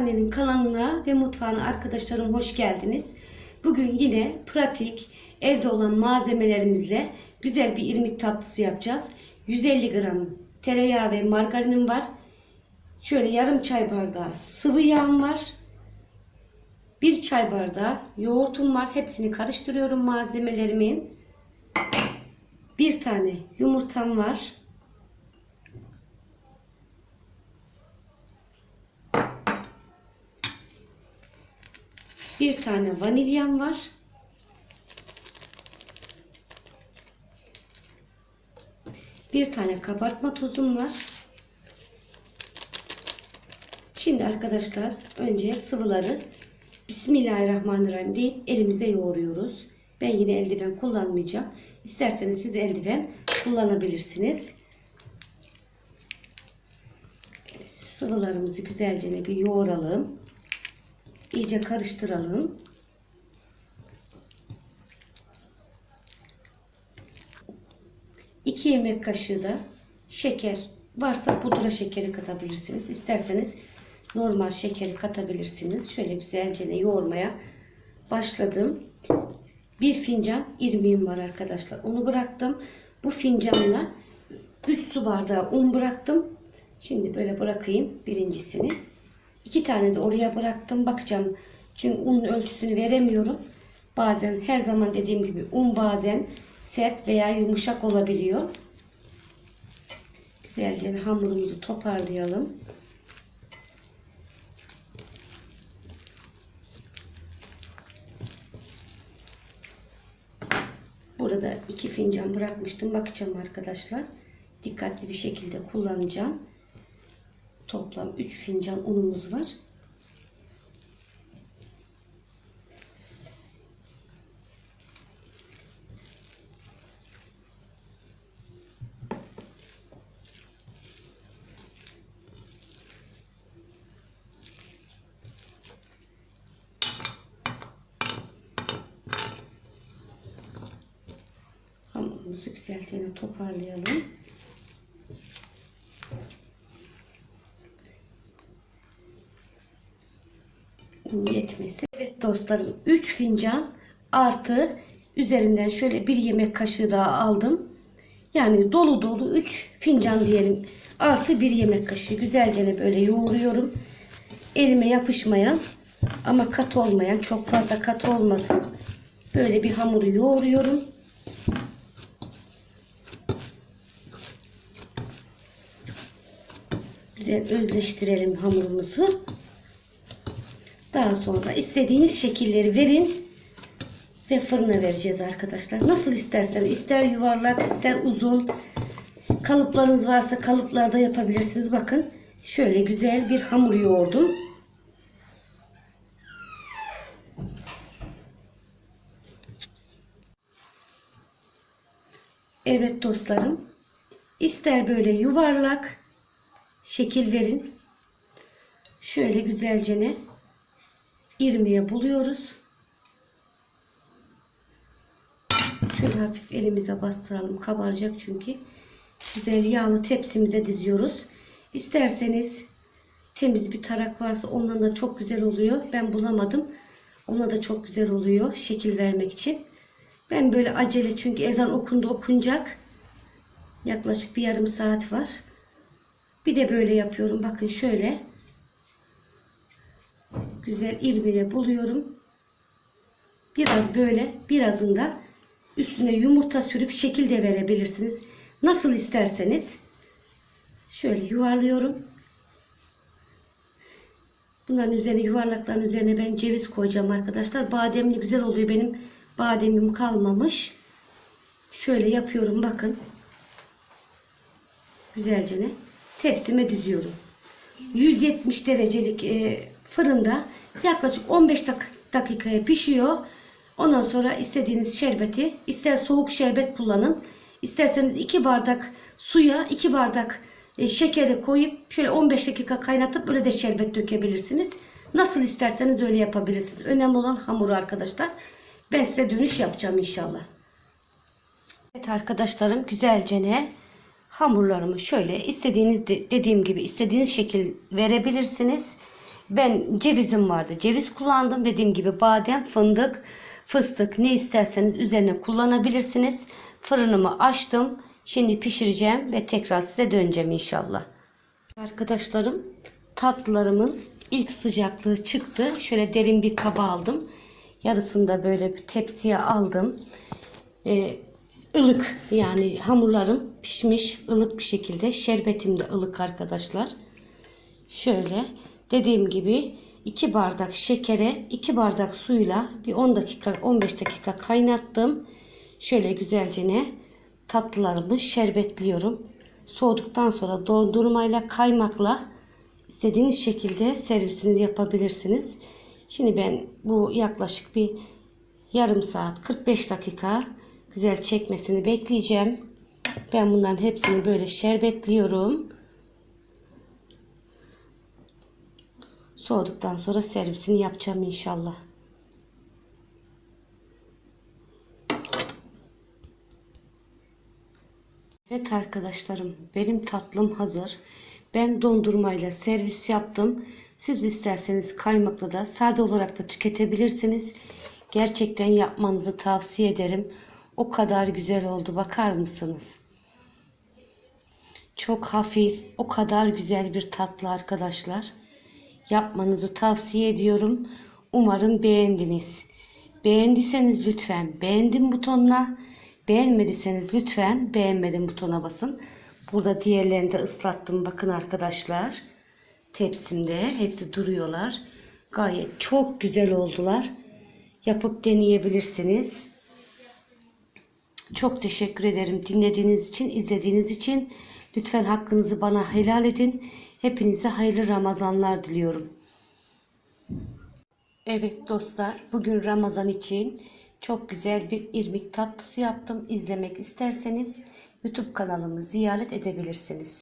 Annenin kanalına ve mutfağına arkadaşlarım hoş geldiniz. Bugün yine pratik evde olan malzemelerimizle güzel bir irmik tatlısı yapacağız. 150 gram tereyağı ve margarinim var. Şöyle yarım çay bardağı sıvı yağım var. Bir çay bardağı yoğurtum var. Hepsini karıştırıyorum malzemelerimin. Bir tane yumurtam var. Bir tane vanilyam var. Bir tane kabartma tozum var. Şimdi arkadaşlar önce sıvıları Bismillahirrahmanirrahim deyip elimize yoğuruyoruz. Ben yine eldiven kullanmayacağım. İsterseniz siz eldiven kullanabilirsiniz. Sıvılarımızı güzelce bir yoğuralım. İyice karıştıralım. İki yemek kaşığı da şeker varsa pudra şekeri katabilirsiniz. İsterseniz normal şekeri katabilirsiniz. Şöyle güzelce yoğurmaya başladım. Bir fincan irmiğim var arkadaşlar. Onu bıraktım. Bu fincanla 3 su bardağı un bıraktım. Şimdi böyle bırakayım birincisini. İki tane de oraya bıraktım. Bakacağım. Çünkü un ölçüsünü veremiyorum. Bazen her zaman dediğim gibi un bazen sert veya yumuşak olabiliyor. Güzelce hamurumuzu toparlayalım. Burada iki fincan bırakmıştım. Bakacağım arkadaşlar. Dikkatli bir şekilde kullanacağım. Toplam 3 fincan unumuz var. Hamurumuzu güzelce toparlayalım. Yetmesi. Evet dostlarım 3 fincan artı üzerinden şöyle bir yemek kaşığı daha aldım. Yani dolu dolu 3 fincan diyelim. Artı bir yemek kaşığı güzelce böyle yoğuruyorum. Elime yapışmayan ama kat olmayan çok fazla kat olmasın. Böyle bir hamuru yoğuruyorum. Güzel özleştirelim hamurumuzu. Daha sonra istediğiniz şekilleri verin ve fırına vereceğiz arkadaşlar. Nasıl isterseniz ister yuvarlak ister uzun kalıplarınız varsa kalıplarda yapabilirsiniz. Bakın şöyle güzel bir hamur yoğurdum. Evet dostlarım ister böyle yuvarlak şekil verin. Şöyle güzelce ne irmiye buluyoruz. Şöyle hafif elimize bastıralım. Kabaracak çünkü. Güzel yağlı tepsimize diziyoruz. İsterseniz temiz bir tarak varsa ondan da çok güzel oluyor. Ben bulamadım. Ona da çok güzel oluyor şekil vermek için. Ben böyle acele çünkü ezan okundu okunacak. Yaklaşık bir yarım saat var. Bir de böyle yapıyorum. Bakın şöyle. Güzel irmiğe buluyorum. Biraz böyle birazında üstüne yumurta sürüp şekil de verebilirsiniz. Nasıl isterseniz. Şöyle yuvarlıyorum. Bunların üzerine yuvarlakların üzerine ben ceviz koyacağım arkadaşlar. Bademli güzel oluyor. Benim bademim kalmamış. Şöyle yapıyorum bakın. Güzelce ne? Tepsime diziyorum. 170 derecelik e, fırında yaklaşık 15 dak dakikaya pişiyor. Ondan sonra istediğiniz şerbeti ister soğuk şerbet kullanın. isterseniz 2 bardak suya 2 bardak e, şekeri koyup şöyle 15 dakika kaynatıp öyle de şerbet dökebilirsiniz. Nasıl isterseniz öyle yapabilirsiniz. Önemli olan hamuru arkadaşlar. Ben size dönüş yapacağım inşallah. Evet arkadaşlarım güzelce ne hamurlarımı şöyle istediğiniz de, dediğim gibi istediğiniz şekil verebilirsiniz. Ben cevizim vardı. Ceviz kullandım. Dediğim gibi badem, fındık, fıstık ne isterseniz üzerine kullanabilirsiniz. Fırınımı açtım. Şimdi pişireceğim ve tekrar size döneceğim inşallah. Arkadaşlarım tatlılarımın ilk sıcaklığı çıktı. Şöyle derin bir kaba aldım. Yarısını da böyle bir tepsiye aldım. Ee, ılık yani hamurlarım pişmiş ılık bir şekilde. Şerbetim de ılık arkadaşlar. Şöyle dediğim gibi 2 bardak şekere 2 bardak suyla bir 10 dakika 15 dakika kaynattım. Şöyle güzelce ne tatlılarımı şerbetliyorum. Soğuduktan sonra dondurmayla kaymakla istediğiniz şekilde servisinizi yapabilirsiniz. Şimdi ben bu yaklaşık bir yarım saat 45 dakika güzel çekmesini bekleyeceğim. Ben bunların hepsini böyle şerbetliyorum. Soğuduktan sonra servisini yapacağım inşallah. Evet arkadaşlarım benim tatlım hazır. Ben dondurmayla servis yaptım. Siz isterseniz kaymakla da sade olarak da tüketebilirsiniz. Gerçekten yapmanızı tavsiye ederim. O kadar güzel oldu bakar mısınız? Çok hafif, o kadar güzel bir tatlı arkadaşlar. Yapmanızı tavsiye ediyorum. Umarım beğendiniz. Beğendiyseniz lütfen beğendim butonuna, beğenmediyseniz lütfen beğenmedim butona basın. Burada diğerlerini de ıslattım bakın arkadaşlar. Tepsimde hepsi duruyorlar. Gayet çok güzel oldular. Yapıp deneyebilirsiniz. Çok teşekkür ederim dinlediğiniz için, izlediğiniz için. Lütfen hakkınızı bana helal edin. Hepinize hayırlı Ramazanlar diliyorum. Evet dostlar, bugün Ramazan için çok güzel bir irmik tatlısı yaptım. İzlemek isterseniz YouTube kanalımı ziyaret edebilirsiniz.